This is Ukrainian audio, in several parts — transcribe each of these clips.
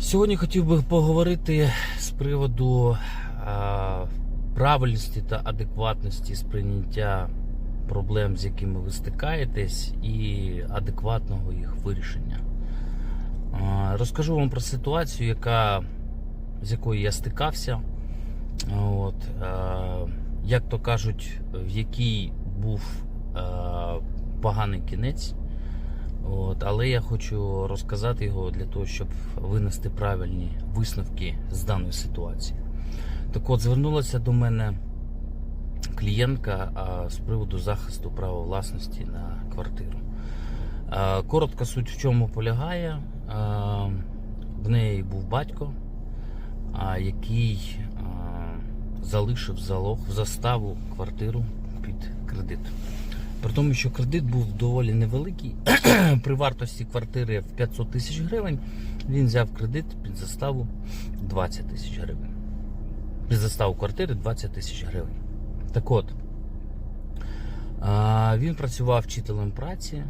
Сьогодні хотів би поговорити з приводу правильності та адекватності сприйняття проблем, з якими ви стикаєтесь, і адекватного їх вирішення. Розкажу вам про ситуацію, яка, з якою я стикався. От, як то кажуть, в якій був поганий кінець. От, але я хочу розказати його для того, щоб винести правильні висновки з даної ситуації. Так от, звернулася до мене клієнтка з приводу захисту права власності на квартиру. Коротка суть в чому полягає. В неї був батько, який залишив залог в заставу квартиру під кредит. При тому, що кредит був доволі невеликий, при вартості квартири в 500 тисяч гривень, він взяв кредит під заставу 20 тисяч гривень. Під заставу квартири 20 тисяч гривень. Так от, він працював вчителем праці,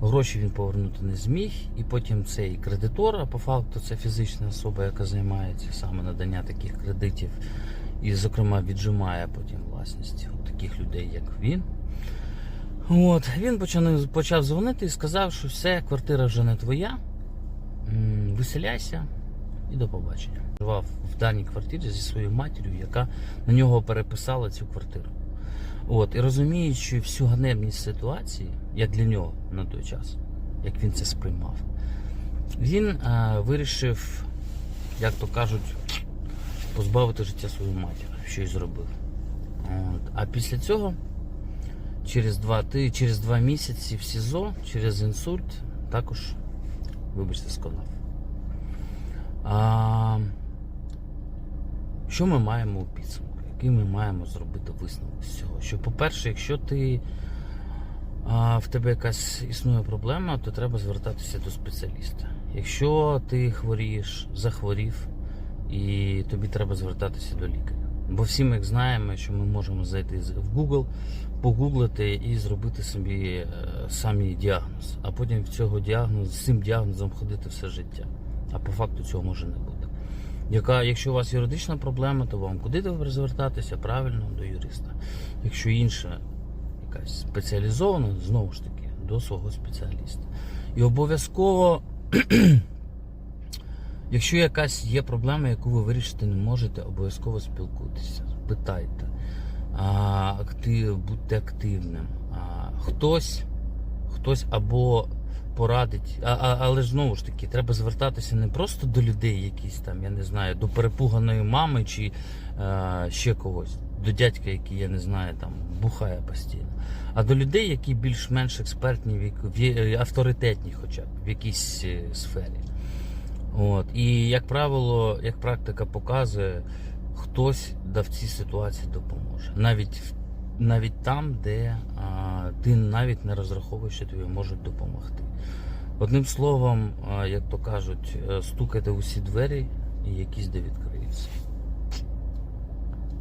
гроші він повернути не зміг, і потім цей кредитор, а по факту це фізична особа, яка займається саме надання таких кредитів, і, зокрема, віджимає потім власність у таких людей, як він. От, він почав, почав дзвонити і сказав, що все, квартира вже не твоя. Виселяйся і до побачення. Живав в даній квартирі зі своєю матір'ю, яка на нього переписала цю квартиру. От, і розуміючи всю ганебність ситуації, як для нього на той час, як він це сприймав, він е, вирішив, як то кажуть, позбавити життя свою матір, що й зробив. От. А після цього через два, ти, через два місяці в СІЗО, через інсульт, також, вибачте, сконав. А, що ми маємо у підсумку? Який ми маємо зробити висновок з цього? Що, по-перше, якщо ти а, в тебе якась існує проблема, то треба звертатися до спеціаліста. Якщо ти хворієш, захворів, і тобі треба звертатися до лікаря. Бо всі ми знаємо, що ми можемо зайти в Google, погуглити і зробити собі е, самі діагноз, а потім цього діагнозу, з цим діагнозом ходити все життя. А по факту цього може не бути. Яка, якщо у вас юридична проблема, то вам куди звертатися? Правильно, до юриста. Якщо інша якась спеціалізована, знову ж таки, до свого спеціаліста. І обов'язково, якщо якась є проблема, яку ви вирішити не можете, обов'язково спілкуйтеся, питайте. А, актив, будьте активним. А, хтось, хтось або порадить, а, а, але знову ж таки, треба звертатися не просто до людей, якісь там, я не знаю, до перепуганої мами чи е, ще когось, до дядька, який, я не знаю, там бухає постійно, а до людей, які більш-менш експертні, в авторитетні, хоча б в якійсь е, сфері. От. І, як правило, як практика показує, хтось да в цій ситуації допоможе. Навіть, навіть там, де а, ти навіть не розраховуєш, що тобі можуть допомогти. Одним словом, а, як то кажуть, е, стукайте усі двері і якісь де відкриті.